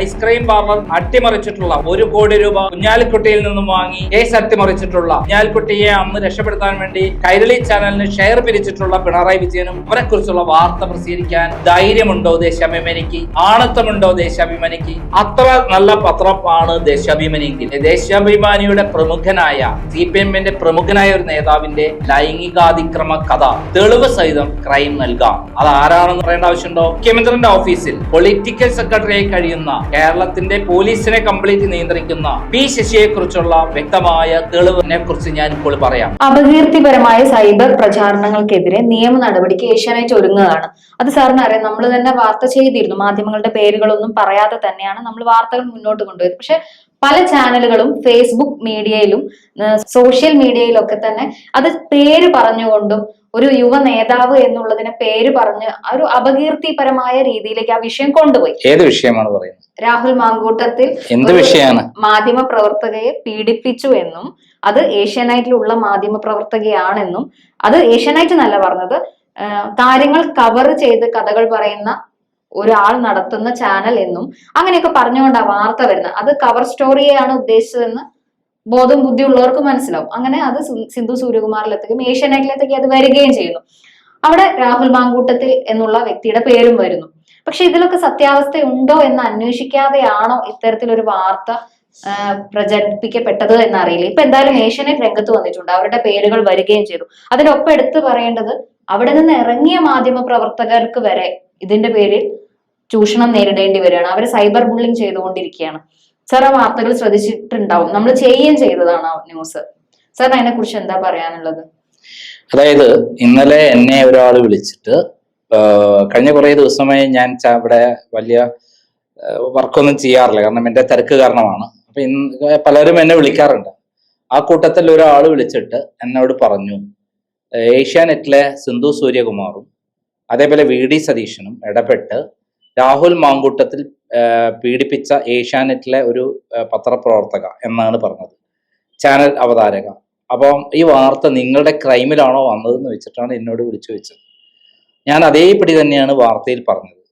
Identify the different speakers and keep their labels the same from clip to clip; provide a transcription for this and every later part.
Speaker 1: Ice cream parlour അട്ടിമറിച്ചിട്ടുള്ള ഒരു കോടി രൂപ കുഞ്ഞാലിക്കുട്ടിയിൽ നിന്നും വാങ്ങി കേസ് അട്ടിമറിച്ചിട്ടുള്ള കുഞ്ഞാലിക്കുട്ടിയെ അന്ന് രക്ഷപ്പെടുത്താൻ വേണ്ടി കൈരളി ചാനലിന് ഷെയർ പിരിച്ചിട്ടുള്ള പിണറായി വിജയനും അവരെ കുറിച്ചുള്ള വാർത്ത പ്രസിദ്ധീകരിക്കാൻ ധൈര്യമുണ്ടോ ദേശാഭിമാനിക്ക്? ആണത്തമുണ്ടോ ദേശാഭിമാനിക്ക്? അത്ര നല്ല പത്രമാണ് ദേശാഭിമാനിക്ക്. ദേശാഭിമാനിയുടെ പ്രമുഖനായ സി പി എമ്മിന്റെ പ്രമുഖനായ ഒരു നേതാവിന്റെ ലൈംഗികാതിക്രമ കഥ. തെളിവ് സഹിതം ക്രൈം നൽകാം. അത് ആരാണെന്ന് പറയേണ്ട ആവശ്യമുണ്ടോ? മുഖ്യമന്ത്രിയുടെ ഓഫീസിൽ പൊളിറ്റിക്കൽ സെക്രട്ടറിയായി കഴിയുന്ന കേരളത്തിന്റെ പോലീസിനെ കംപ്ലീറ്റ് നിയന്ത്രിക്കുന്ന പി ശശിയെ കുറിച്ചുള്ള വ്യക്തമായ തെളിവിനെ കുറിച്ച് ഞാൻ ഇപ്പോൾ പറയാം.
Speaker 2: അപകീർത്തിപരമായ സൈബർ പ്രചാരണങ്ങൾക്കെതിരെ നിയമ നടപടിക്ക് ഏഷ്യാനെറ്റ് ഒരുങ്ങുകയാണ്. അത് സാറിന് അറിയാം നമ്മൾ തന്നെ വാർത്ത ചെയ്തിരുന്നു. മാധ്യമങ്ങളുടെ പേരുകളൊന്നും പറയാതെ തന്നെയാണ് നമ്മൾ വാർത്തകൾ മുന്നോട്ട് കൊണ്ടുപോയത്. പക്ഷെ പല ചാനലുകളും ഫേസ്ബുക്ക് മീഡിയയിലും സോഷ്യൽ മീഡിയയിലും ഒക്കെ തന്നെ അത് പേര് പറഞ്ഞുകൊണ്ടും ഒരു യുവ നേതാവ് എന്നുള്ളതിനെ പേര് പറഞ്ഞ് ആ ഒരു അപകീർത്തിപരമായ രീതിയിലേക്ക് ആ വിഷയം കൊണ്ടുപോയി.
Speaker 1: ഏത് വിഷയമാണ് പറയുന്നത്?
Speaker 2: രാഹുൽ മാങ്കൂട്ടത്തിൽ
Speaker 1: എന്ത് വിഷയമാണ്
Speaker 2: മാധ്യമ പ്രവർത്തകയെ പീഡിപ്പിച്ചു എന്നും അത് ഏഷ്യാനൈറ്റിലുള്ള മാധ്യമ പ്രവർത്തകയാണെന്നും അത് ഏഷ്യാനൈറ്റ് എന്നല്ല പറഞ്ഞത് കാര്യങ്ങൾ കവർ ചെയ്ത് കഥകൾ പറയുന്ന ഒരാൾ നടത്തുന്ന ചാനൽ എന്നും അങ്ങനെയൊക്കെ പറഞ്ഞുകൊണ്ടാണ് വാർത്ത വരുന്നത്. അത് കവർ സ്റ്റോറിയെയാണ് ഉദ്ദേശിച്ചതെന്ന് ബോധം ബുദ്ധിയുള്ളവർക്ക് മനസ്സിലാവും. അങ്ങനെ അത് സിന്ധു സൂര്യകുമാറിലെത്തുകയും ഏഷ്യാനെറ്റിലെത്തേക്ക് അത് വരികയും ചെയ്യുന്നു. അവിടെ രാഹുൽ മാങ്കൂട്ടത്തിൽ എന്നുള്ള വ്യക്തിയുടെ പേരും വരുന്നു. പക്ഷെ ഇതിലൊക്കെ സത്യാവസ്ഥ ഉണ്ടോ എന്ന് അന്വേഷിക്കാതെയാണോ ഇത്തരത്തിലൊരു വാർത്ത പ്രചരിപ്പിക്കപ്പെട്ടത് എന്നറിയില്ല. ഇപ്പൊ എന്തായാലും ഏഷ്യനെറ്റ് രംഗത്ത് വന്നിട്ടുണ്ട്. അവരുടെ പേരുകൾ വരികയും ചെയ്തു. അതിനൊപ്പം എടുത്തു പറയേണ്ടത് അവിടെ നിന്ന് ഇറങ്ങിയ മാധ്യമ പ്രവർത്തകർക്ക് വരെ ഇതിന്റെ പേരിൽ ചൂഷണം നേരിടേണ്ടി വരികയാണ്. അവർ സൈബർ ബുള്ളിങ് ചെയ്തുകൊണ്ടിരിക്കുകയാണ്. സാർ ആ വാർത്തകൾ ശ്രദ്ധിച്ചിട്ടുണ്ടാവും. നമ്മൾ ചെയ്യുകയും ചെയ്തതാണ് ന്യൂസ്. സാർ അതിനെ കുറിച്ച് എന്താ പറയാനുള്ളത്?
Speaker 1: അതായത് ഇന്നലെ എന്നെ ഒരാൾ വിളിച്ചിട്ട് കഴിഞ്ഞ കുറേ ദിവസമായി ഞാൻ ഇവിടെ വലിയ വർക്കൊന്നും ചെയ്യാറില്ല. കാരണം എന്റെ തിരക്ക് കാരണമാണ്. അപ്പൊ ഇന്ന് പലരും എന്നെ വിളിക്കാറുണ്ട്. ആ കൂട്ടത്തിൽ ഒരാൾ വിളിച്ചിട്ട് എന്നോട് പറഞ്ഞു ഏഷ്യാനെറ്റിലെ സിന്ധു സൂര്യകുമാറും അതേപോലെ വി ഡി സതീശനും ഇടപെട്ട് രാഹുൽ മാങ്കൂട്ടത്തിൽ പീഡിപ്പിച്ച ഏഷ്യാനെറ്റിലെ ഒരു പത്രപ്രവർത്തക എന്നാണ് പറഞ്ഞത്. ചാനൽ അവതാരക. അപ്പം ഈ വാർത്ത നിങ്ങളുടെ ക്രൈമിലാണോ വന്നതെന്ന് വെച്ചിട്ടാണ് എന്നോട് വിളിച്ചു വെച്ചത്. ഞാൻ അതേപടി തന്നെയാണ് വാർത്തയിൽ പറഞ്ഞത്.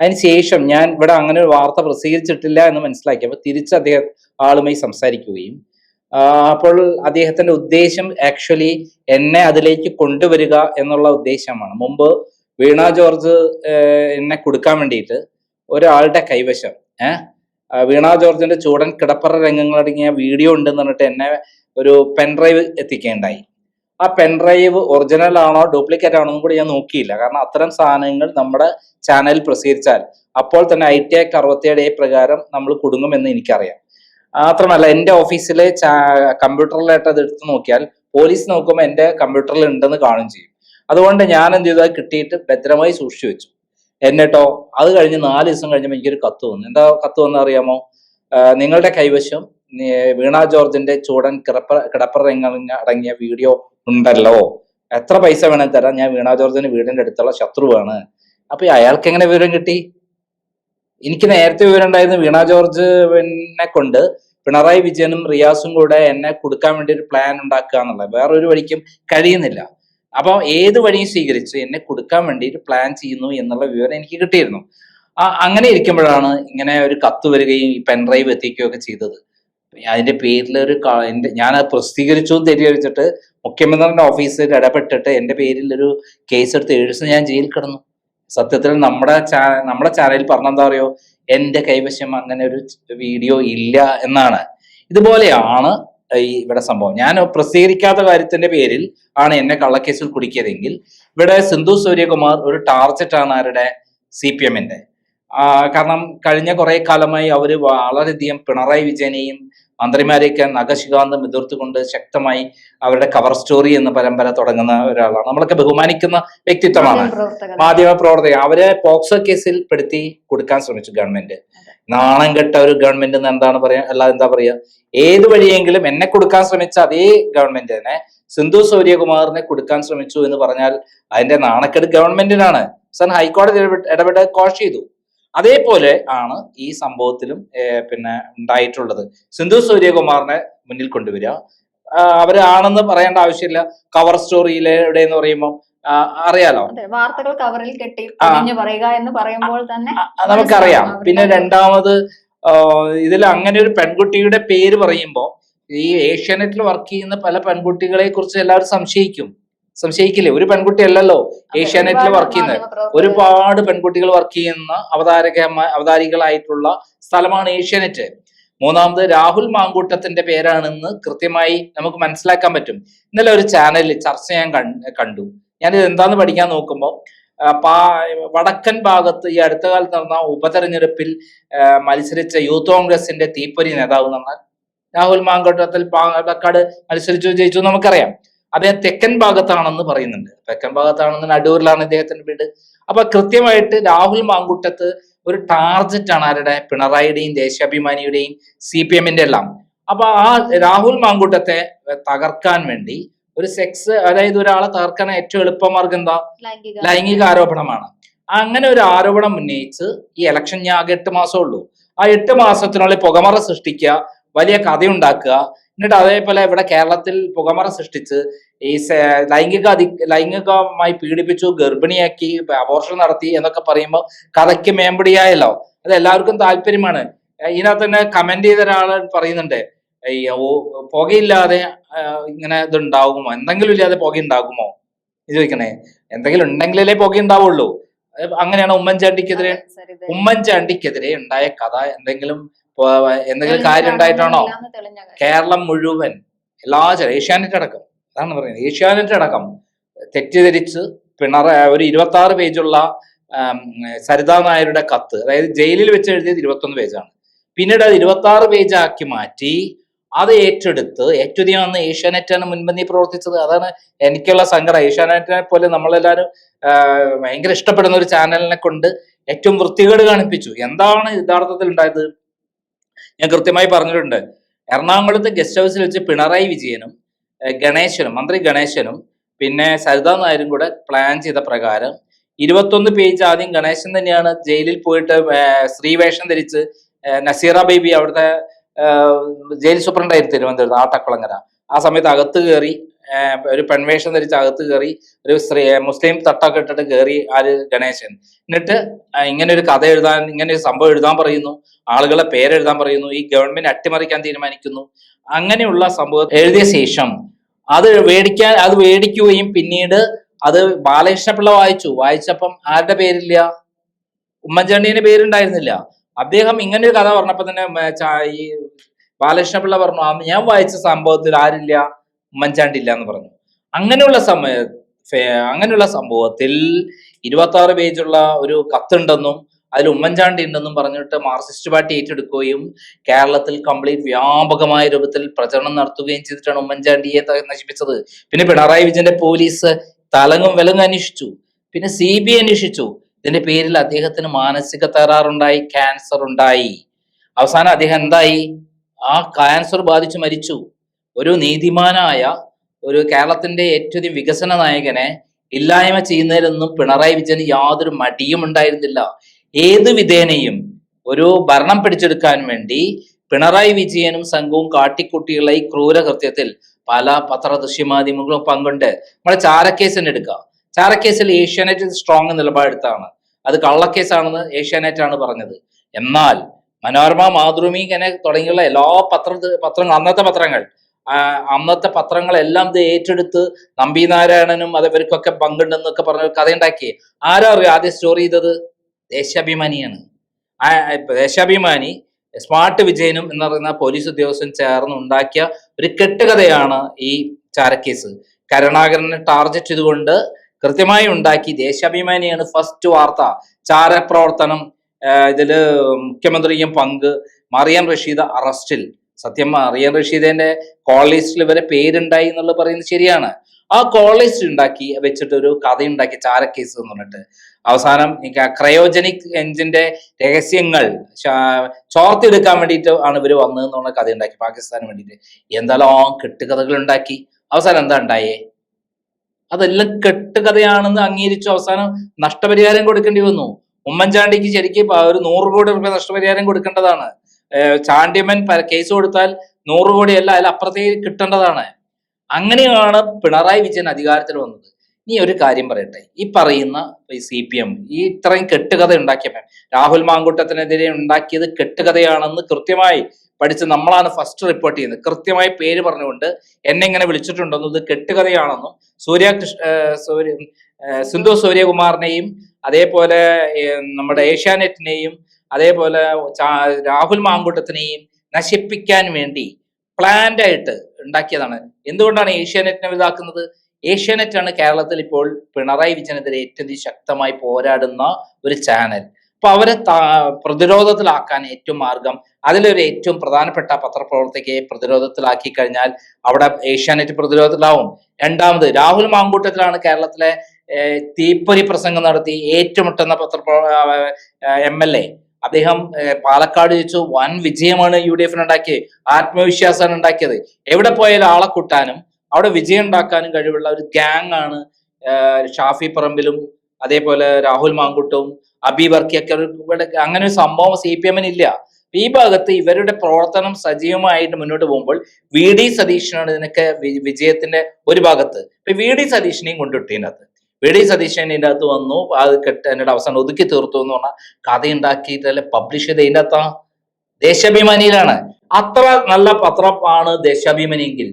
Speaker 1: അതിനുശേഷം ഞാൻ ഇവിടെ അങ്ങനെ ഒരു വാർത്ത പ്രസിദ്ധീകരിച്ചിട്ടില്ല എന്ന് മനസ്സിലാക്കി. അപ്പോൾ തിരിച്ച് അദ്ദേഹം ആളുമായി സംസാരിക്കുകയും അപ്പോൾ അദ്ദേഹത്തിന്റെ ഉദ്ദേശം ആക്ച്വലി എന്നെ അതിലേക്ക് കൊണ്ടുവരിക എന്നുള്ള ഉദ്ദേശമാണ്. മുമ്പ് വീണ ജോർജ് എന്നെ കൊടുക്കാൻ വേണ്ടിയിട്ട് ഒരാളുടെ കൈവശം ഏഹ് വീണ ജോർജിന്റെ ചൂടൻ കിടപ്പറ രംഗങ്ങളടങ്ങിയ വീഡിയോ ഉണ്ടെന്ന് പറഞ്ഞിട്ട് എന്നെ ഒരു പെൻഡ്രൈവ് എത്തിക്കേണ്ടായി ആ പെൻഡ്രൈവ് ഒറിജിനൽ ആണോ ഡ്യൂപ്ലിക്കേറ്റ് ആണോ എന്നും കൂടി ഞാൻ നോക്കിയില്ല. കാരണം അത്തരം സാധനങ്ങൾ നമ്മുടെ ചാനലിൽ പ്രസിദ്ധീകരിച്ചാൽ അപ്പോൾ തന്നെ ഐ ടി ആക്ട് അറുപത്തിയേഴ് എ പ്രകാരം നമ്മൾ കുടുങ്ങുമെന്ന് എനിക്കറിയാം. മാത്രമല്ല എന്റെ ഓഫീസിലെ കമ്പ്യൂട്ടറിലായിട്ട് അത് എടുത്തു നോക്കിയാൽ പോലീസ് നോക്കുമ്പോൾ എന്റെ കമ്പ്യൂട്ടറിൽ ഉണ്ടെന്ന് കാണുകയും ചെയ്യും. അതുകൊണ്ട് ഞാൻ എന്ത് ചെയ്തു? അത് കിട്ടിയിട്ട് ഭദ്രമായി സൂക്ഷിച്ചു വെച്ചു. എന്നിട്ടോ അത് കഴിഞ്ഞ് നാല് ദിവസം കഴിഞ്ഞപ്പോൾ എനിക്കൊരു കത്ത് വന്നു. എന്താ കത്ത് വന്ന അറിയാമോ? നിങ്ങളുടെ കൈവശം വീണ ജോർജിന്റെ ചൂടൻ കിടപ്പ കിടപ്പറ രംഗങ്ങൾ അടങ്ങിയ വീഡിയോ ഉണ്ടല്ലോ. എത്ര പൈസ വേണേൽ തരാം. ഞാൻ വീണ ജോർജിന്റെ വീടിന്റെ അടുത്തുള്ള ശത്രുവാണ് അപ്പൊ അയാൾക്ക് എങ്ങനെ വിവരം കിട്ടി? എനിക്ക് നേരത്തെ വിവരം ഉണ്ടായിരുന്നു വീണ ജോർജ് എന്നെ കൊണ്ട്. പിണറായി വിജയനും റിയാസും കൂടെ എന്നെ കൊടുക്കാൻ വേണ്ടി ഒരു പ്ലാൻ ഉണ്ടാക്കുക എന്നുള്ളത്. വേറൊരു വഴിക്കും കഴിയുന്നില്ല. അപ്പൊ ഏത് വഴിയും സ്വീകരിച്ച് എന്നെ കൊടുക്കാൻ വേണ്ടിയിട്ട് പ്ലാൻ ചെയ്യുന്നു എന്നുള്ള വിവരം എനിക്ക് കിട്ടിയിരുന്നു. അങ്ങനെ ഇരിക്കുമ്പോഴാണ് ഇങ്ങനെ ഒരു കത്ത് വരികയും ഈ പെൻഡ്രൈവ് എത്തിക്കുകയൊക്കെ ചെയ്തത്. അതിന്റെ പേരിൽ ഒരു എന്റെ ഞാൻ അത് പ്രസിദ്ധീകരിച്ചു എന്ന് തെറ്റിദ്ധരിച്ചിട്ട് മുഖ്യമന്ത്രിയുടെ ഓഫീസിൽ ഇടപെട്ടിട്ട് എന്റെ പേരിൽ ഒരു കേസ് എടുത്ത് ദിവസം ഞാൻ ജയിലിൽ കിടന്നു. സത്യത്തിൽ നമ്മുടെ നമ്മുടെ ചാനലിൽ പറഞ്ഞെന്താ പറയുക എന്റെ കൈവശം അങ്ങനെ ഒരു വീഡിയോ ഇല്ല എന്നാണ്. ഇതുപോലെയാണ് ഈ ഇവിടെ സംഭവം. ഞാൻ പ്രസിദ്ധീകരിക്കാത്ത കാര്യത്തിന്റെ പേരിൽ ആണ് എന്നെ കള്ളക്കേസിൽ കുടുക്കിയതെങ്കിൽ ഇവിടെ സിന്ധു സൂര്യകുമാർ ഒരു ടാർജറ്റ് ആണ് ആരുടെ? സി പി എമ്മിന്റെ. കാരണം കഴിഞ്ഞ കുറെ കാലമായി അവർ വളരെയധികം പിണറായി വിജയനെയും മന്ത്രിമാരെയൊക്കെ നഖശികാന്തം എതിർത്തുകൊണ്ട് ശക്തമായി അവരുടെ കവർ സ്റ്റോറി എന്ന പരമ്പര തുടങ്ങുന്ന ഒരാളാണ്. നമ്മളൊക്കെ ബഹുമാനിക്കുന്ന വ്യക്തിത്വമാണ്. മാധ്യമ പ്രവർത്തകർ അവരെ പോക്സോ കേസിൽ പെടുത്തി കൊടുക്കാൻ ശ്രമിച്ചു ഗവൺമെന്റ്. നാണം കെട്ട ഒരു ഗവൺമെന്റ് എന്ന് എന്താണ് പറയാ? അല്ല എന്താ പറയാ? ഏത് വഴിയെങ്കിലും എന്നെ കൊടുക്കാൻ ശ്രമിച്ച അതേ ഗവൺമെന്റ് തന്നെ സിന്ധു സൂര്യകുമാറിനെ കൊടുക്കാൻ ശ്രമിച്ചു എന്ന് പറഞ്ഞാൽ അതിന്റെ നാണക്കേട് ഗവൺമെന്റിനാണ് സർ ഹൈക്കോടതി ഇടപെട്ട് കോഷ് ചെയ്തു. അതേപോലെ ആണ് ഈ സംഭവത്തിലും പിന്നെ ഉണ്ടായിട്ടുള്ളത്. സിന്ധു സൂര്യകുമാറിനെ മുന്നിൽ കൊണ്ടുവരിക. അവരാണെന്ന് പറയേണ്ട ആവശ്യമില്ല. കവർ സ്റ്റോറിയിലെ എന്ന് പറയുമ്പോൾ അറിയാലോ?
Speaker 2: വാർത്തകൾ കവറിൽ കെട്ടി പറയുക എന്ന് പറയുമ്പോൾ തന്നെ
Speaker 1: നമുക്കറിയാം. പിന്നെ രണ്ടാമത് ഇതിൽ അങ്ങനെ ഒരു പെൺകുട്ടിയുടെ പേര് പറയുമ്പോ ഈ ഏഷ്യാനെറ്റിൽ വർക്ക് ചെയ്യുന്ന പല പെൺകുട്ടികളെ കുറിച്ച് എല്ലാവരും സംശയിക്കും. സംശയിക്കില്ലേ? ഒരു പെൺകുട്ടി അല്ലല്ലോ ഏഷ്യാനെറ്റിൽ വർക്ക് ചെയ്യുന്നത്. ഒരുപാട് പെൺകുട്ടികൾ വർക്ക് ചെയ്യുന്ന അവതാരക അവതാരികളായിട്ടുള്ള സ്ഥലമാണ് ഏഷ്യാനെറ്റ്. മൂന്നാമത് രാഹുൽ മാങ്കൂട്ടത്തിന്റെ പേരാണെന്ന് കൃത്യമായി നമുക്ക് മനസ്സിലാക്കാൻ പറ്റും. ഇന്നലെ ഒരു ചാനലിൽ ചർച്ച ഞാൻ കണ്ടു. ഞാനിത് എന്താന്ന് പഠിക്കാൻ നോക്കുമ്പോൾ വടക്കൻ ഭാഗത്ത് ഈ അടുത്ത കാലത്ത് നടന്ന ഉപതെരഞ്ഞെടുപ്പിൽ മത്സരിച്ച യൂത്ത് കോൺഗ്രസിന്റെ തീപ്പൊരി നേതാവ് എന്ന് രാഹുൽ മാങ്കോട്ടത്തിൽ പാലക്കാട് മത്സരിച്ചു ജയിച്ചു നമുക്കറിയാം. അദ്ദേഹം തെക്കൻ ഭാഗത്താണെന്ന് പറയുന്നുണ്ട്. തെക്കൻ ഭാഗത്താണെന്ന് അടൂരിലാണ് ഇദ്ദേഹത്തിന്റെ വീട് അപ്പൊ കൃത്യമായിട്ട് രാഹുൽ മാങ്കുട്ടത്ത് ഒരു ടാർജറ്റ് ആണ് ആരുടെ? പിണറായിയുടെയും ദേശാഭിമാനിയുടെയും സി പി എമ്മിന്റെ എല്ലാം. അപ്പൊ ആ രാഹുൽ മാങ്കുട്ടത്തെ തകർക്കാൻ വേണ്ടി ഒരു സെക്സ് അതായത് ഒരാളെ തകർക്കാൻ ഏറ്റവും എളുപ്പമാർഗം എന്താ?
Speaker 2: ലൈംഗിക
Speaker 1: ആരോപണമാണ്. അങ്ങനെ ഒരു ആരോപണം ഉന്നയിച്ച് ഈ ഇലക്ഷൻ ഞാൻ ആകെ എട്ട് മാസമേ ഉള്ളൂ. ആ എട്ട് മാസത്തിനുള്ളിൽ പുകമറ സൃഷ്ടിക്കുക വലിയ കഥയുണ്ടാക്കുക. എന്നിട്ട് അതേപോലെ ഇവിടെ കേരളത്തിൽ പുകമറ സൃഷ്ടിച്ച് ഈ ലൈംഗിക അതി ലൈംഗികമായി പീഡിപ്പിച്ചു ഗർഭിണിയാക്കി അബോർഷൻ നടത്തി എന്നൊക്കെ പറയുമ്പോൾ കഥയ്ക്ക് മേമ്പടിയായല്ലോ. അത് എല്ലാവർക്കും താല്പര്യമാണ്. ഇതിനകത്ത് തന്നെ കമന്റ് ചെയ്ത ഒരാൾ പറയുന്നുണ്ട്. ഈ ഓ- പുകയില്ലാതെ ഇങ്ങനെ ഇതുണ്ടാകുമോ? എന്തെങ്കിലും ഇല്ലാതെ പുക ഉണ്ടാകുമോ ഇത് ചോദിക്കണേ. എന്തെങ്കിലും ഉണ്ടെങ്കിലല്ലേ പുക ഉണ്ടാവുള്ളൂ അങ്ങനെയാണ് ഉമ്മൻചാണ്ടിക്കെതിരെ ഉമ്മൻചാണ്ടിക്കെതിരെ ഉണ്ടായ കഥ എന്തെങ്കിലും എന്തെങ്കിലും കാര്യം ഉണ്ടായിട്ടാണോ. കേരളം മുഴുവൻ എല്ലാ ചെറിയ ഏഷ്യാനെറ്റ് അടക്കം അതാണ് പറയുന്നത്. ഏഷ്യാനെറ്റ് അടക്കം തെറ്റിദ്ധരിച്ച് പിണറായി ഒരു ഇരുപത്തി ആറ് പേജുള്ള സരിതാ നായരുടെ കത്ത് അതായത് ജയിലിൽ വെച്ച് എഴുതിയത് ഇരുപത്തൊന്ന് പേജാണ്. പിന്നീട് അത് ഇരുപത്തി ആറ് പേജാക്കി ആക്കി മാറ്റി അത് ഏറ്റെടുത്ത് ഏറ്റവും അന്ന് ഏഷ്യാനെറ്റാണ് മുൻപന്തി പ്രവർത്തിച്ചത്. അതാണ് എനിക്കുള്ള സങ്കടം. ഏഷ്യാനെറ്റിനെ പോലെ നമ്മളെല്ലാവരും ഭയങ്കര ഇഷ്ടപ്പെടുന്ന ഒരു ചാനലിനെ കൊണ്ട് ഏറ്റവും വൃത്തികേട് കാണിപ്പിച്ചു. എന്താണ് യഥാർത്ഥത്തിൽ ഉണ്ടായത്? ഞാൻ കൃത്യമായി പറഞ്ഞിട്ടുണ്ട്. എറണാകുളത്ത് ഗസ്റ്റ് ഹൗസിൽ വെച്ച് പിണറായി വിജയനും ഗണേശനും മന്ത്രി ഗണേശനും പിന്നെ സരിതാ നായരും കൂടെ പ്ലാൻ ചെയ്ത പ്രകാരം ഇരുപത്തൊന്ന് പേജ് ആദ്യം ഗണേശൻ തന്നെയാണ് ജയിലിൽ പോയിട്ട് സ്ത്രീവേഷം ധരിച്ച് നസീറ ബേബി അവിടുത്തെ ജയിൽ സൂപ്രണ്ടായിരുന്നു തിരുവനന്തപുരത്ത് ആട്ടക്കുളങ്ങര ആ സമയത്ത് അകത്ത് കയറി ഒരു പെൺവേഷം ധരിച്ച് അകത്ത് കയറി ഒരു സ്ത്രീ മുസ്ലിം തട്ടൊക്കെ ഇട്ടിട്ട് കയറി ആര് ഗണേശൻ. എന്നിട്ട് ആ, ഇങ്ങനെ ഒരു കഥ എഴുതാൻ ഇങ്ങനെ ഒരു സംഭവം എഴുതാൻ പറയുന്നു. ആളുകളെ പേരെഴുതാൻ പറയുന്നു. ഈ ഗവൺമെന്റ് അട്ടിമറിക്കാൻ തീരുമാനിക്കുന്നു. അങ്ങനെയുള്ള സംഭവം എഴുതിയ ശേഷം അത് മേടിക്കാൻ അത് മേടിക്കുകയും പിന്നീട് അത് ബാലകൃഷ്ണപിള്ള വായിച്ചു. വായിച്ചപ്പം ആരുടെ പേരില്ല? ഉമ്മൻചാണ്ടിയുടെ പേരുണ്ടായിരുന്നില്ല. അദ്ദേഹം ഇങ്ങനെ ഒരു കഥ പറഞ്ഞപ്പോ തന്നെ ഈ ബാലകൃഷ്ണപിള്ള പറഞ്ഞു "ആ, ഞാൻ വായിച്ച സംഭവത്തിൽ ആരില്ല? ഉമ്മൻചാണ്ടി ഇല്ല എന്ന് പറഞ്ഞു. അങ്ങനെയുള്ള സമയ അങ്ങനെയുള്ള സംഭവത്തിൽ ഇരുപത്തി ആറ് പേജുള്ള ഒരു കത്തുണ്ടെന്നും അതിൽ ഉമ്മൻചാണ്ടി ഉണ്ടെന്നും പറഞ്ഞിട്ട് മാർക്സിസ്റ്റ് പാർട്ടി ഏറ്റെടുക്കുകയും കേരളത്തിൽ കംപ്ലീറ്റ് വ്യാപകമായ രൂപത്തിൽ പ്രചരണം നടത്തുകയും ചെയ്തിട്ടാണ് ഉമ്മൻചാണ്ടിയെ നശിപ്പിച്ചത്. പിന്നെ പിണറായി വിജയന്റെ പോലീസ് തലങ്ങും വിലങ്ങും അന്വേഷിച്ചു. പിന്നെ സി ബി അന്വേഷിച്ചു. ഇതിന്റെ പേരിൽ അദ്ദേഹത്തിന് മാനസിക തകരാറുണ്ടായി ക്യാൻസർ ഉണ്ടായി. അവസാനം അദ്ദേഹം എന്തായി? ആ ക്യാൻസർ ബാധിച്ച് മരിച്ചു. ഒരു നീതിമാനായ ഒരു കേരളത്തിന്റെ ഏറ്റവും വികസന നായകനെ ഇല്ലായ്മ ചെയ്യുന്നതിലൊന്നും പിണറായി വിജയന് യാതൊരു മടിയും ഉണ്ടായിരുന്നില്ല. ഏത് വിധേനയും ഒരു ഭരണം പിടിച്ചെടുക്കാൻ വേണ്ടി പിണറായി വിജയനും സംഘവും കാട്ടിക്കുട്ടികളെ ഈ ക്രൂരകൃത്യത്തിൽ പല പത്ര ദൃശ്യമാധ്യമങ്ങളും പങ്കുണ്ട്. നമ്മളെ ചാരക്കേസ് തന്നെ എടുക്കുക. ചാരക്കേസിൽ ഏഷ്യാനെറ്റ് സ്ട്രോങ് നിലപാടെടുത്താണ്. അത് കള്ളക്കേസാണെന്ന് ഏഷ്യാനെറ്റ് ആണ് പറഞ്ഞത്. എന്നാൽ മനോരമ മാതൃഭൂമി ഇങ്ങനെ തുടങ്ങിയുള്ള എല്ലാ പത്ര പത്രങ്ങൾ അന്നത്തെ പത്രങ്ങൾ. അന്നത്തെ പത്രങ്ങളെല്ലാം ഇത് ഏറ്റെടുത്ത് നമ്പി നാരായണനും അതവർക്കൊക്കെ പങ്കുണ്ടെന്നൊക്കെ പറഞ്ഞ കഥയുണ്ടാക്കി ആരാ അറിയോ ആദ്യം സ്റ്റോറി ചെയ്തത്? ദേശാഭിമാനിയാണ്. ദേശാഭിമാനി സ്മാർട്ട് വിജയനും എന്ന് പറയുന്ന പോലീസ് ഉദ്യോഗസ്ഥൻ ചേർന്ന് ഉണ്ടാക്കിയ ഒരു കെട്ടുകഥയാണ് ഈ ചാരക്കേസ്. കരുണാകരനെ ടാർഗറ്റ് ചെയ്തുകൊണ്ട് കൃത്യമായി ഉണ്ടാക്കി ദേശാഭിമാനിയാണ് ഫസ്റ്റ് വാർത്ത. ചാരപ്രവർത്തനം ആ, ഇതിൽ മുഖ്യമന്ത്രിയും പങ്ക് മറിയം റഷീദ് അറസ്റ്റിൽ. സത്യം മറിയം റഷീദിന്റെ കോൾ ലിസ്റ്റിൽ ഇവരെ പേരുണ്ടായി എന്നുള്ളത് പറയുന്നത് ശരിയാണ്. ആ കോൾ ഉണ്ടാക്കി വെച്ചിട്ട് ഒരു കഥ ഉണ്ടാക്കി ചാരക്കേസ് എന്ന് പറഞ്ഞിട്ട്. അവസാനം ക്രയോജനിക് എഞ്ചിന്റെ രഹസ്യങ്ങൾ ചോർത്തിയെടുക്കാൻ വേണ്ടിയിട്ട് ആണ് ഇവർ വന്നത് എന്നുള്ള കഥ ഉണ്ടാക്കി പാകിസ്ഥാന് വേണ്ടിയിട്ട്. എന്തെല്ലാം കെട്ടുകഥകൾ ഉണ്ടാക്കി. അവസാനം എന്താ ഉണ്ടായേ? അതെല്ലാം കെട്ടുകഥയാണെന്ന് അംഗീകരിച്ചു. അവസാനം നഷ്ടപരിഹാരം കൊടുക്കേണ്ടി വന്നു. ഉമ്മൻചാണ്ടിക്ക് ശരിക്കും ഒരു നൂറ് കോടി രൂപ നഷ്ടപരിഹാരം കൊടുക്കേണ്ടതാണ്. ചാണ്ടിമൻ കേസ് കൊടുത്താൽ നൂറ് കോടിയല്ല അതിൽ അപ്പുറത്തേക്ക് കിട്ടേണ്ടതാണ്. അങ്ങനെയാണ് പിണറായി വിജയൻ അധികാരത്തിൽ വന്നത്. നീ ഒരു കാര്യം പറയട്ടെ. ഈ പറയുന്ന സി പി എം ഈ ഇത്രയും കെട്ടുകഥ ഉണ്ടാക്കിയ രാഹുൽ മാങ്കൂട്ടത്തിനെതിരെ ഉണ്ടാക്കിയത് കെട്ടുകഥയാണെന്ന് കൃത്യമായി പഠിച്ച് നമ്മളാണ് ഫസ്റ്റ് റിപ്പോർട്ട് ചെയ്യുന്നത്. കൃത്യമായി പേര് പറഞ്ഞുകൊണ്ട് എന്നെ ഇങ്ങനെ വിളിച്ചിട്ടുണ്ടെന്നും ഇത് കെട്ടുകഥയാണെന്നും സൂര്യ കൃഷ്ണ സൂര്യ സിന്ധു സൂര്യകുമാറിനെയും അതേപോലെ നമ്മുടെ ഏഷ്യാനെറ്റിനെയും അതേപോലെ രാഹുൽ മാങ്കൂട്ടത്തിനെയും നശിപ്പിക്കാൻ വേണ്ടി പ്ലാൻഡ് ആയിട്ട് ഉണ്ടാക്കിയതാണ്. എന്തുകൊണ്ടാണ് ഏഷ്യാനെറ്റിനെ ഇതാക്കുന്നത് ഏഷ്യാനെറ്റ് ആണ് കേരളത്തിൽ ഇപ്പോൾ പിണറായി വിജയനെതിരെ ഏറ്റവും ശക്തമായി പോരാടുന്ന ഒരു ചാനൽ അപ്പൊ അവരെ പ്രതിരോധത്തിലാക്കാൻ ഏറ്റവും മാർഗം അതിലൊരു ഏറ്റവും പ്രധാനപ്പെട്ട പത്രപ്രവർത്തകയെ പ്രതിരോധത്തിലാക്കി കഴിഞ്ഞാൽ അവിടെ ഏഷ്യാനെറ്റ് പ്രതിരോധത്തിലാവും. രണ്ടാമത് രാഹുൽ മാങ്കൂട്ടത്തിലാണ് കേരളത്തിലെ തീപ്പൊരി പ്രസംഗം നടത്തി ഏറ്റുമുട്ടുന്ന പത്ര എം എൽ എ. അദ്ദേഹം പാലക്കാട് ചോദിച്ചു വൻ വിജയമാണ് യു ഡി എഫിന് ഉണ്ടാക്കിയത് ആത്മവിശ്വാസമാണ് ഉണ്ടാക്കിയത്. എവിടെ പോയാലും ആളെ കൂട്ടാനും അവിടെ വിജയം ഉണ്ടാക്കാനും കഴിവുള്ള ഒരു ഗ്യാങ് ആണ് ഷാഫി പറമ്പിലും അതേപോലെ രാഹുൽ മാങ്കുട്ടും അബി വർക്കിയൊക്കെ ഇവിടെ അങ്ങനെ ഒരു സംഭവം സി പി എമ്മിന് ഇല്ല. ഈ ഭാഗത്ത് ഇവരുടെ പ്രവർത്തനം സജീവമായിട്ട് മുന്നോട്ട് പോകുമ്പോൾ വി ഡി സതീശനാണ് ഇതിനൊക്കെ വിജയത്തിന്റെ ഒരു ഭാഗത്ത്. ഇപ്പൊ വി ഡി സതീശനെയും കൊണ്ടിട്ടു ഇതിനകത്ത് വി ഡി സതീശൻ ഇതിന്റെ അകത്ത് വന്നു. അത് കെട്ട് എന്നിട്ട് അവസാനം ഒതുക്കി തീർത്തു എന്ന് പറഞ്ഞാൽ കഥ ഉണ്ടാക്കിയിട്ടല്ലേ പബ്ലിഷ് ചെയ്ത് ഇതിന്റെ അകത്താ ദേശാഭിമാനിയിലാണ്. അത്ര നല്ല പത്രമാണ് ദേശാഭിമാനിയെങ്കിൽ.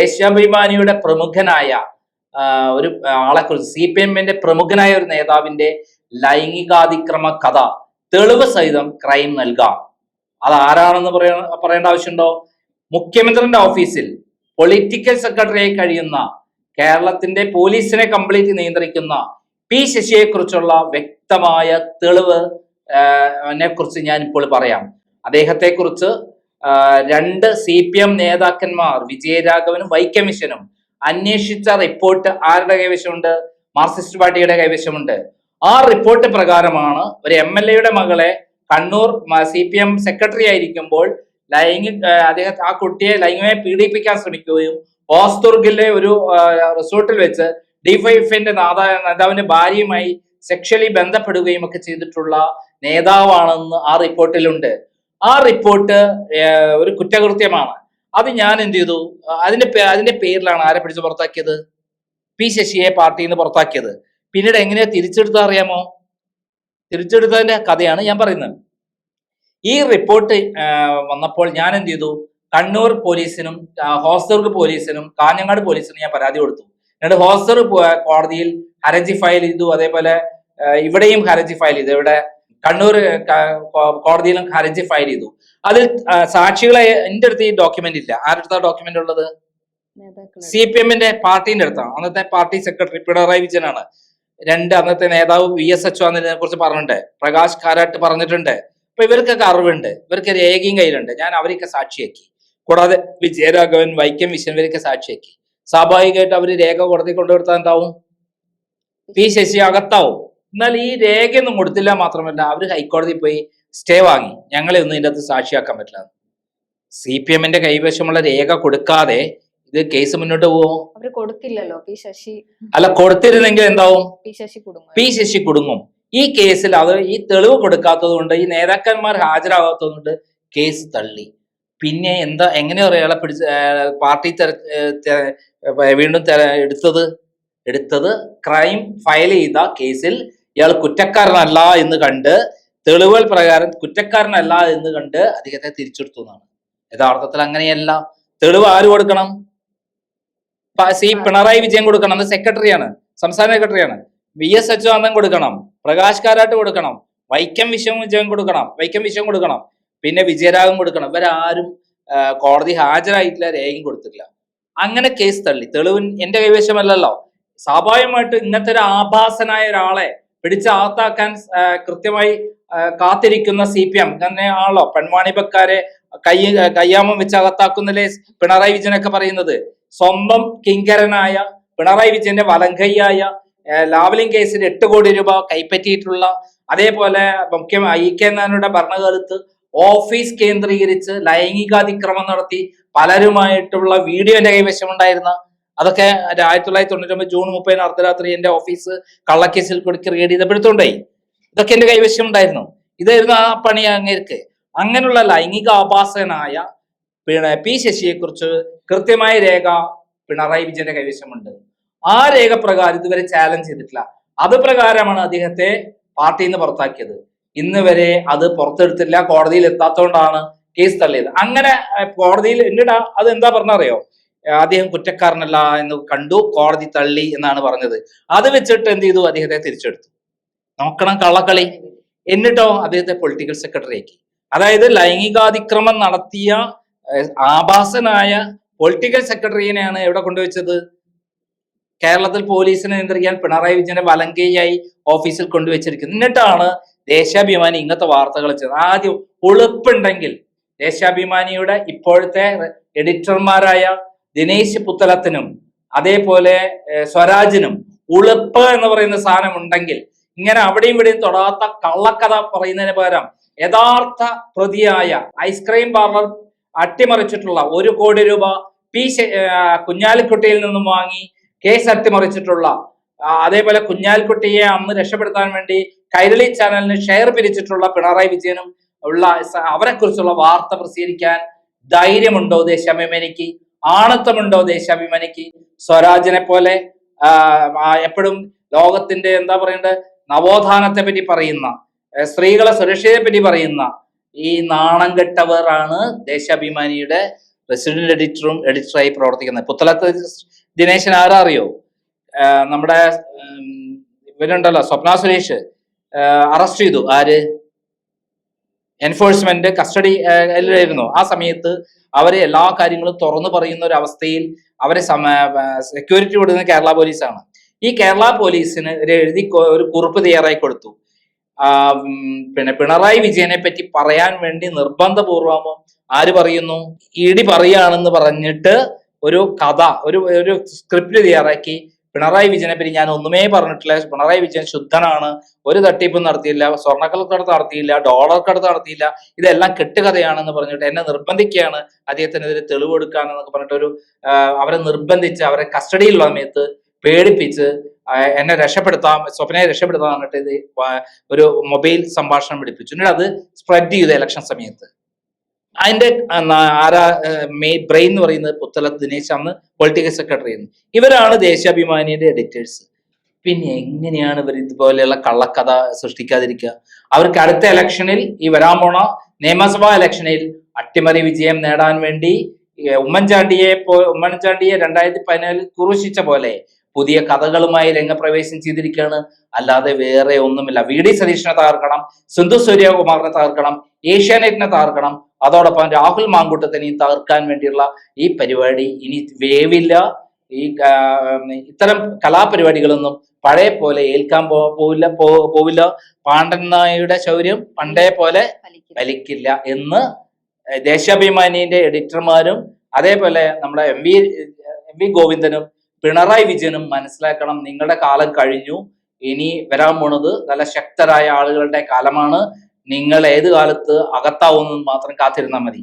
Speaker 1: ദേശാഭിമാനിയുടെ പ്രമുഖനായ ഒരു ആളെ കുറിച്ച് സി പി എമ്മിന്റെ പ്രമുഖനായ ഒരു നേതാവിന്റെ ലൈംഗികാതിക്രമ കഥ തെളിവ് സഹിതം ക്രൈം നൽകാം. അത് ആരാണെന്ന് പറയണ പറയേണ്ട ആവശ്യമുണ്ടോ? മുഖ്യമന്ത്രിയുടെ ഓഫീസിൽ പൊളിറ്റിക്കൽ സെക്രട്ടറിയായി കഴിയുന്ന കേരളത്തിന്റെ പോലീസിനെ കംപ്ലീറ്റ് നിയന്ത്രിക്കുന്ന പി ശശിയെക്കുറിച്ചുള്ള വ്യക്തമായ തെളിവ് കുറിച്ച് ഞാൻ ഇപ്പോൾ പറയാം. അദ്ദേഹത്തെ കുറിച്ച് രണ്ട് സി പി എം നേതാക്കന്മാർ വിജയരാഘവനും വൈക്കമിഷനും അന്വേഷിച്ച റിപ്പോർട്ട് ആരുടെ കൈവശമുണ്ട്? മാർക്സിസ്റ്റ് പാർട്ടിയുടെ കൈവശമുണ്ട്. ആ റിപ്പോർട്ട് പ്രകാരമാണ് ഒരു എം എൽ എയുടെ മകളെ Kannur C P M secretary ആയിരിക്കുമ്പോൾ ലൈംഗിക അദ്ദേഹം അദ്ദേഹത്തെ ആ കുട്ടിയെ ലൈംഗികമായി പീഡിപ്പിക്കാൻ ശ്രമിക്കുകയും ഓസ്തുർഗിലെ ഒരു റിസോർട്ടിൽ വെച്ച് ഡിഫൈഫിന്റെ നേതാവിന്റെ ഭാര്യയുമായി സെക്ഷലി ബന്ധപ്പെടുകയും ഒക്കെ ചെയ്തിട്ടുള്ള നേതാവാണെന്ന് ആ റിപ്പോർട്ടിലുണ്ട്. ആ റിപ്പോർട്ട് ഒരു കുറ്റകൃത്യമാണ്. അത് ഞാൻ എന്ത് ചെയ്തു? അതിന്റെ അതിന്റെ പേരിലാണ് ആരെ പിടിച്ച് പുറത്താക്കിയത്? പി ശശിയെ പാർട്ടിയിൽ നിന്ന് പുറത്താക്കിയത്. പിന്നീട് എങ്ങനെയാ തിരിച്ചെടുത്ത അറിയാമോ? തിരിച്ചെടുത്തതിന്റെ കഥയാണ് ഞാൻ പറയുന്നത്. ഈ റിപ്പോർട്ട് വന്നപ്പോൾ ഞാൻ എന്ത് ചെയ്തു? കണ്ണൂർ പോലീസിനും ഹോസ്ദുർഗ് പോലീസിനും കാഞ്ഞങ്ങാട് പോലീസിനും ഞാൻ പരാതി കൊടുത്തു. എന്നിട്ട് ഹോസ്ദുർഗ് കോടതിയിൽ ഹർജി ഫയൽ ചെയ്തു. അതേപോലെ ഇവിടെയും ഹർജി ഫയൽ ചെയ്തു. ഇവിടെ കണ്ണൂർ കോടതിയിലും ഹർജി ഫയൽ ചെയ്തു. അതിൽ സാക്ഷികളെ എന്റെ അടുത്ത് ഈ ഡോക്യുമെന്റ് ഇല്ല. ആരുടെ അടുത്താണ് ഡോക്യുമെന്റ് ഉള്ളത് സി പി എമ്മിന്റെ പാർട്ടിന്റെ അടുത്താണ് അന്നത്തെ പാർട്ടി സെക്രട്ടറി പിണറായി വിജയനാണ്. രണ്ട് അന്നത്തെ നേതാവ് വി എസ് എച്ച് ഇതിനെ കുറിച്ച് പറഞ്ഞിട്ടുണ്ട്. പ്രകാശ് കാരാട്ട് പറഞ്ഞിട്ടുണ്ട്. അപ്പൊ ഇവർക്കൊക്കെ അറിവുണ്ട്. ഇവർക്ക് രേഖയും കയ്യിലുണ്ട്. ഞാൻ അവരെയൊക്കെ സാക്ഷിയാക്കി. കൂടാതെ വിജയരാഘവൻ വൈക്കം വിശ്വൻ ഇവരൊക്കെ സാക്ഷിയാക്കി. സ്വാഭാവികമായിട്ട് അവർ രേഖ കോടതി കൊണ്ടുവരുത്താൻ എന്താവും? പി ശശി അകത്താവും. എന്നാൽ ഈ രേഖയൊന്നും കൊടുത്തില്ല മാത്രമല്ല അവർ ഹൈക്കോടതി പോയി സ്റ്റേ വാങ്ങി. ഞങ്ങളെ ഒന്നും ഇതിന്റെ അകത്ത് സാക്ഷിയാക്കാൻ പറ്റില്ല. സി പി എമ്മിന്റെ കൈവശമുള്ള രേഖ കൊടുക്കാതെ ഇത് കേസ് മുന്നോട്ട് പോവോ?
Speaker 2: അവർ കൊടുത്തില്ലല്ലോ പി ശശി.
Speaker 1: അല്ല കൊടുത്തിരുന്നെങ്കിൽ എന്താവും?
Speaker 2: പി ശശി കുടുംബം
Speaker 1: പി ശശി കുടുങ്ങും. ഈ കേസിൽ അത് ഈ തെളിവ് കൊടുക്കാത്തത് കൊണ്ട് ഈ നേതാക്കന്മാർ ഹാജരാകാത്തത് കൊണ്ട് കേസ് തള്ളി. പിന്നെ എന്താ എങ്ങനെയാ ഒരാളെ പിടിച്ച് പാർട്ടി വീണ്ടും എടുത്തത്? എടുത്തത് ക്രൈം ഫയൽ ചെയ്ത കേസിൽ ഇയാൾ കുറ്റക്കാരനല്ല എന്ന് കണ്ട് തെളിവുകൾ പ്രകാരം കുറ്റക്കാരനല്ല എന്ന് കണ്ട് അദ്ദേഹത്തെ തിരിച്ചെടുത്തു എന്നാണ്. യഥാർത്ഥത്തിൽ അങ്ങനെയല്ല. തെളിവ് ആര് കൊടുക്കണം? സി പിണറായി വിജയൻ കൊടുക്കണം. അത് സെക്രട്ടറിയാണ് സംസ്ഥാന സെക്രട്ടറിയാണ്. വി എസ് അച്യുതാനന്ദൻ കൊടുക്കണം പ്രകാശ് കാരാട്ട് കൊടുക്കണം വൈക്കം വിശ്വം വിജയൻ കൊടുക്കണം വൈക്കം വിശ്വം കൊടുക്കണം. പിന്നെ വിജയരാഘവൻ കൊടുക്കണം. ഇവരാരും കോടതി ഹാജരായിട്ടില്ല രേഖയും കൊടുത്തിട്ടില്ല. അങ്ങനെ കേസ് തള്ളി. തെളിവ് എന്റെ കൈവശമല്ലല്ലോ. സ്വാഭാവികമായിട്ട് ഇങ്ങനത്തെ ഒരു ആഭാസനായ ഒരാളെ പിടിച്ച് ആത്താക്കാൻ കൃത്യമായി കാത്തിരിക്കുന്ന സി പി എം തന്നെയാണല്ലോ പെൺവാണിപക്കാരെ കൈ കയ്യാമം വെച്ച് അകത്താക്കുന്നതിലെ പിണറായി വിജയനൊക്കെ പറയുന്നത്. സ്വന്തം കിങ്കരനായ പിണറായി വിജയന്റെ വലങ്കയ്യായ ലാവലിംഗ് കേസിൽ എട്ട് കോടി രൂപ കൈപ്പറ്റിയിട്ടുള്ള അതേപോലെ മുഖ്യ ഇ കെ നായരുടെ ഭരണകാലത്ത് ഓഫീസ് കേന്ദ്രീകരിച്ച് ലൈംഗികാതിക്രമം നടത്തി പലരുമായിട്ടുള്ള വീഡിയോ എന്റെ കൈവശമുണ്ടായിരുന്ന അതൊക്കെ ആയിരത്തി തൊള്ളായിരത്തി തൊണ്ണൂറ്റി ജൂൺ മുപ്പതിന് അർദ്ധരാത്രി എന്റെ ഓഫീസ് കള്ളക്കേസിൽ കൊടുക്കി റീഡ് ചെയ്തപ്പെടുത്തുണ്ടായി ഇതൊക്കെ എന്റെ കൈവശം ഉണ്ടായിരുന്നു ഇതായിരുന്നു ആ പണി അങ്ങേർക്ക്. അങ്ങനെയുള്ള ലൈംഗിക ആഭാസനായ പി ശശിയെ കുറിച്ച് കൃത്യമായ രേഖ പിണറായി വിജയന്റെ കൈവശമുണ്ട്. ആ രേഖ പ്രകാരം ഇതുവരെ ചാലഞ്ച് ചെയ്തിട്ടില്ല. അത് പ്രകാരമാണ് അദ്ദേഹത്തെ പാർട്ടിയിൽ നിന്ന് പുറത്താക്കിയത്. ഇന്ന് വരെ അത് പുറത്തെടുത്തില്ല കോടതിയിൽ എത്താത്തതുകൊണ്ടാണ് കേസ് തള്ളിയത്. അങ്ങനെ കോടതിയിൽ എന്നിട്ട് അത് എന്താ പറഞ്ഞറിയോ? അദ്ദേഹം കുറ്റക്കാരനല്ല എന്ന് കണ്ടു കോടതി തള്ളി എന്നാണ് പറഞ്ഞത്. അത് വെച്ചിട്ട് എന്ത് ചെയ്തു? അദ്ദേഹത്തെ തിരിച്ചെടുത്തു. നോക്കണം കള്ളക്കളി. എന്നിട്ടോ അദ്ദേഹത്തെ പൊളിറ്റിക്കൽ സെക്രട്ടറി ആക്കി. അതായത് ലൈംഗികാതിക്രമം നടത്തിയ ആഭാസനായ പൊളിറ്റിക്കൽ സെക്രട്ടറിയെയാണ് എവിടെ കൊണ്ടുവച്ചത്? കേരളത്തിൽ പോലീസിനെ നിയന്ത്രിക്കാൻ പിണറായി വിജയനെ വലങ്കയായി ഓഫീസിൽ കൊണ്ടുവച്ചിരിക്കുന്നത്. എന്നിട്ടാണ് ദേശാഭിമാനി ഇങ്ങനത്തെ വാർത്തകൾ ചെയ്ത് ആദ്യം ഉളുപ്പുണ്ടെങ്കിൽ ദേശാഭിമാനിയുടെ ഇപ്പോഴത്തെ എഡിറ്റർമാരായ ദിനേശ് പുത്തലത്തിനും അതേപോലെ സ്വരാജിനും ഉളുപ്പ് എന്ന് പറയുന്ന സാധനം ഉണ്ടെങ്കിൽ ഇങ്ങനെ അവിടെയും ഇവിടെയും തൊടാത്ത കള്ളക്കഥ പറയുന്നതിന് പകരം യഥാർത്ഥ പ്രതിയായ ഐസ്ക്രീം പാർലർ അട്ടിമറിച്ചിട്ടുള്ള ഒരു കോടി രൂപ പി കുഞ്ഞാലിക്കുട്ടിയിൽ നിന്നും വാങ്ങി കേസ് അട്ടിമറിച്ചിട്ടുള്ള അതേപോലെ കുഞ്ഞാലിക്കുട്ടിയെ അന്ന് രക്ഷപ്പെടുത്താൻ വേണ്ടി കൈരളി ചാനലിന് ഷെയർ പിരിച്ചിട്ടുള്ള പിണറായി വിജയനും ഉള്ള അവരെ അവരെക്കുറിച്ചുള്ള വാർത്ത പ്രസിദ്ധീകരിക്കാൻ ധൈര്യമുണ്ടോ ദേശാഭിമാനിക്ക്? ആണത്തമുണ്ടോ ദേശാഭിമാനിക്ക്? സ്വരാജിനെ പോലെ എപ്പോഴും ലോകത്തിന്റെ എന്താ പറയണ്ടത് നവോത്ഥാനത്തെ പറ്റി പറയുന്ന സ്ത്രീകളെ സുരക്ഷയെ പറ്റി പറയുന്ന ഈ നാണം കെട്ടവറാണ് ദേശാഭിമാനിയുടെ റെസിഡന്റ് എഡിറ്ററും എഡിറ്ററായി പ്രവർത്തിക്കുന്നത്. പുത്തലത്ത് ദിനേശൻ ആരാ അറിയോ നമ്മുടെ ഇവരുണ്ടല്ലോ സ്വപ്ന സുരേഷ്. അറസ്റ്റ് ചെയ്തു. ആര്? എൻഫോഴ്സ്മെന്റ് കസ്റ്റഡി ആയിരുന്നു ആ സമയത്ത് അവരെ എല്ലാ കാര്യങ്ങളും തുറന്നു പറയുന്ന ഒരു അവസ്ഥയിൽ അവരെ സെക്യൂരിറ്റി കൊടുക്കുന്ന കേരള പോലീസാണ്. ഈ കേരള പോലീസിന് എഴുതി ഒരു കുറിപ്പ് തയ്യാറായി കൊടുത്തു. പിന്നെ പിണറായി വിജയനെ പറ്റി പറയാൻ വേണ്ടി നിർബന്ധപൂർവമോ ആര് പറയുന്നു? ഇടി പറയുകയാണെന്ന് പറഞ്ഞിട്ട് ഒരു കഥ ഒരു ഒരു സ്ക്രിപ്റ്റ് തയ്യാറാക്കി പിണറായി വിജയനെ പറ്റി ഞാൻ ഒന്നുമേ പറഞ്ഞിട്ടില്ല. പിണറായി വിജയൻ ശുദ്ധനാണ്. ഒരു തട്ടിപ്പും നടത്തിയില്ല. സ്വർണക്കടത്ത് നടത്തിയില്ല. ഡോളർ കടത്ത് നടത്തിയില്ല. ഇതെല്ലാം കെട്ടുകഥയാണെന്ന് പറഞ്ഞിട്ട് എന്നെ നിർബന്ധിക്കുകയാണ് അദ്ദേഹത്തിനെതിരെ തെളിവ് പറഞ്ഞിട്ട് ഒരു അവരെ നിർബന്ധിച്ച് അവരെ കസ്റ്റഡിയിലുള്ള സമയത്ത് പേടിപ്പിച്ച് എന്നെ രക്ഷപ്പെടുത്താം സ്വപ്നയെ രക്ഷപ്പെടുത്താൻ പറഞ്ഞിട്ട് ഇത് ഒരു മൊബൈൽ സംഭാഷണം പിടിപ്പിച്ചു. എന്നിട്ട് അത് സ്പ്രെഡ് ചെയ്തു ഇലക്ഷൻ സമയത്ത്. അതിന്റെ ആരാ മെയ് ബ്രെയിൻ എന്ന് പറയുന്നത് പുത്തല ദിനേശ് അന്ന് പൊളിറ്റിക്കൽ സെക്രട്ടറി ആയിരുന്നു. ഇവരാണ് ദേശാഭിമാനിയുടെ എഡിറ്റേഴ്സ് പിന്നെ എങ്ങനെയാണ് ഇവർ ഇതുപോലെയുള്ള കള്ളക്കഥ സൃഷ്ടിക്കാതിരിക്കുക? അവർക്ക് അടുത്ത ഇലക്ഷനിൽ ഈ വരാൻ പോണ നിയമസഭാ ഇലക്ഷനിൽ അട്ടിമറി വിജയം നേടാൻ വേണ്ടി ഉമ്മൻചാണ്ടിയെ പോ ഉമ്മൻചാണ്ടിയെ രണ്ടായിരത്തി പതിനാലിൽ കുറിശിച്ച പോലെ പുതിയ കഥകളുമായി രംഗപ്രവേശം ചെയ്തിരിക്കുകയാണ്. അല്ലാതെ വേറെ ഒന്നുമില്ല. വി. ഡി. സതീഷിനെ തകർക്കണം സിന്ധു സൂര്യകുമാറിനെ തകർക്കണം ഏഷ്യാനെറ്റിനെ തകർക്കണം അതോടൊപ്പം രാഹുൽ മാങ്കൂട്ടത്തിനെയും തകർക്കാൻ വേണ്ടിയുള്ള ഈ പരിപാടി ഇനി വേവില്ല. ഈ ഇത്തരം കലാപരിപാടികളൊന്നും പഴയ പോലെ ഏൽക്കാൻ പോവില്ല പോവില്ല. പാണ്ഡൻ നായയുടെ ശൗര്യം പണ്ടേ പോലെ വലിക്കില്ല എന്ന് ദേശാഭിമാനിന്റെ എഡിറ്റർമാരും അതേപോലെ നമ്മുടെ എം വി എം വി ഗോവിന്ദനും പിണറായി വിജയനും മനസ്സിലാക്കണം നിങ്ങളുടെ കാലം കഴിഞ്ഞു. ഇനി വരാൻ പോണത് നല്ല ശക്തരായ ആളുകളുടെ കാലമാണ്. നിങ്ങൾ ഏത് കാലത്ത് അകത്താവുന്നത് മാത്രം കാത്തിരുന്നാൽ മതി.